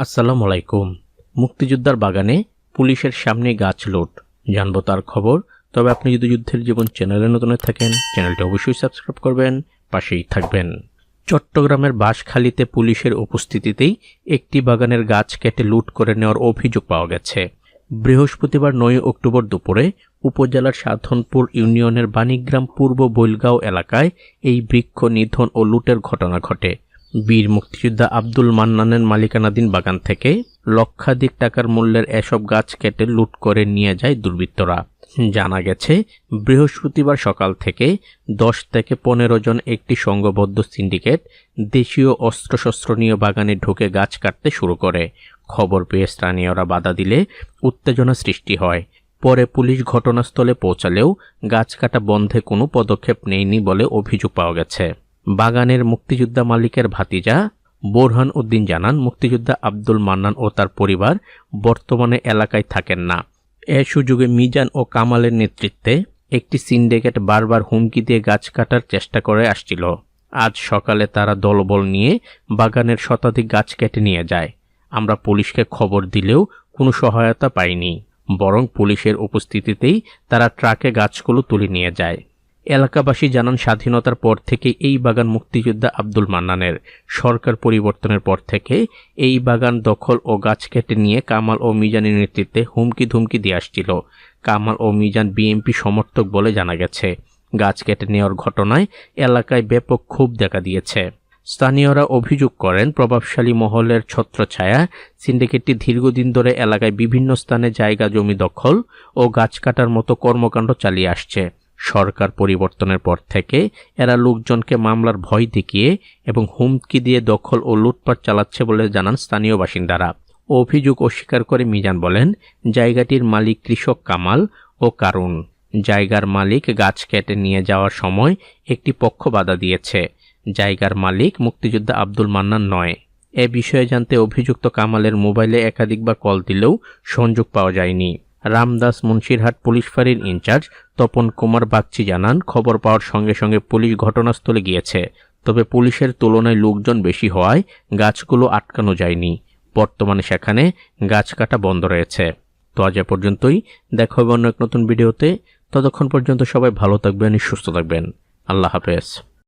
আসসালামু আলাইকুম মুক্তিযোদ্ধার বাগানে পুলিশের সামনে গাছ লুট। জানব তার খবর। তবে আপনি যদি যুদ্ধের জীবন চ্যানেলে নতুন থাকেন, চ্যানেলটি অবশ্যই সাবস্ক্রাইব করবেন, পাশেই থাকবেন। চট্টগ্রামের বাঁশখালীতে পুলিশের উপস্থিতিতেই একটি বাগানের গাছ কেটে লুট করে নেওয়ার অভিযোগ পাওয়া গেছে। বৃহস্পতিবার নয় অক্টোবর দুপুরে উপজেলার সাধনপুর ইউনিয়নের বাণীগ্রাম পূর্ব বৈলগাঁও এলাকায় এই বৃক্ষ নিধন ও লুটের ঘটনা ঘটে। বীর মুক্তিযোদ্ধা আব্দুল মান্নানের মালিকানাধীন বাগান থেকে লক্ষাধিক টাকার মূল্যের এসব গাছ কেটে লুট করে নিয়ে যায় দুর্বৃত্তরা। জানা গেছে, বৃহস্পতিবার সকাল থেকে দশ থেকে পনেরো জন একটি সংঘবদ্ধ সিন্ডিকেট দেশীয় অস্ত্রশস্ত্র নিয়ে বাগানে ঢুকে গাছ কাটতে শুরু করে। খবর পেয়ে স্থানীয়রা বাধা দিলে উত্তেজনা সৃষ্টি হয়। পরে পুলিশ ঘটনাস্থলে পৌঁছালেও গাছ কাটা বন্ধে কোনো পদক্ষেপ নেয়নি বলে অভিযোগ পাওয়া গেছে। বাগানের মুক্তিযোদ্ধা মালিকের ভাতিজা বোরহান উদ্দিন জানান, মুক্তিযোদ্ধা আব্দুল মান্নান ও তার পরিবার বর্তমানে এলাকায় থাকেন না। এ সুযোগে মিজান ও কামালের নেতৃত্বে একটি সিন্ডিকেট বারবার হুমকি দিয়ে গাছ কাটার চেষ্টা করে আসছিল। আজ সকালে তারা দলবল নিয়ে বাগানের শতাধিক গাছ কেটে নিয়ে যায়। আমরা পুলিশকে খবর দিলেও কোনো সহায়তা পাইনি, বরং পুলিশের উপস্থিতিতেই তারা ট্রাকে গাছগুলো তুলে নিয়ে যায়। এলাকাবাসী জানান, স্বাধীনতার পর থেকে এই বাগান মুক্তিযোদ্ধা আব্দুল মান্নানের। সরকার পরিবর্তনের পর থেকে এই বাগান দখল ও গাছ কেটে নিয়ে কামাল ও মিজানের নেতৃত্বে হুমকি ধুমকি দিয়ে আসছিল। কামাল ও মিজান বিএনপি সমর্থক বলে জানা গেছে, গাছ কেটে নেওয়ার ঘটনায় এলাকায় ব্যাপক ক্ষোভ দেখা দিয়েছে। স্থানীয়রা অভিযোগ করেন, প্রভাবশালী মহলের ছত্রছায়া, সিন্ডিকেটটি দীর্ঘদিন ধরে এলাকায় বিভিন্ন স্থানে জায়গা জমি দখল ও গাছ কাটার মতো কর্মকাণ্ড চালিয়ে আসছে। সরকার পরিবর্তনের পর থেকে এরা লোকজনকে মামলার ভয় দেখিয়ে এবং হুমকি দিয়ে দখল ও লুটপাট চালাচ্ছে বলে জানান স্থানীয় বাসিন্দারা। অভিযোগ অস্বীকার করে মিজান বলেন, জায়গাটির মালিক কৃষক কামাল ও কারুন। জায়গার মালিক গাছ কেটে নিয়ে যাওয়ার সময় একটি পক্ষ বাধা দিয়েছে। জায়গার মালিক মুক্তিযোদ্ধা আব্দুল মান্নান নয়। এ বিষয়ে জানতে অভিযুক্ত কামালের মোবাইলে একাধিকবার কল দিলেও সংযোগ পাওয়া যায়নি। রামদাস মুন্সিরহাট পুলিশ ফাঁড়ির ইনচার্জ তপন কুমার বাগচি জানান, খবর পাওয়ার সঙ্গে সঙ্গে পুলিশ ঘটনাস্থলে গিয়েছে। তবে পুলিশের তুলনায় লোকজন বেশি হওয়ায় গাছগুলো আটকানো যায়নি। বর্তমানে সেখানে গাছ কাটা বন্ধ রয়েছে। তো আজ এ পর্যন্তই। দেখা হবে অন্য এক নতুন ভিডিওতে। ততক্ষণ পর্যন্ত সবাই ভালো থাকবেন, সুস্থ থাকবেন। আল্লাহ হাফেজ।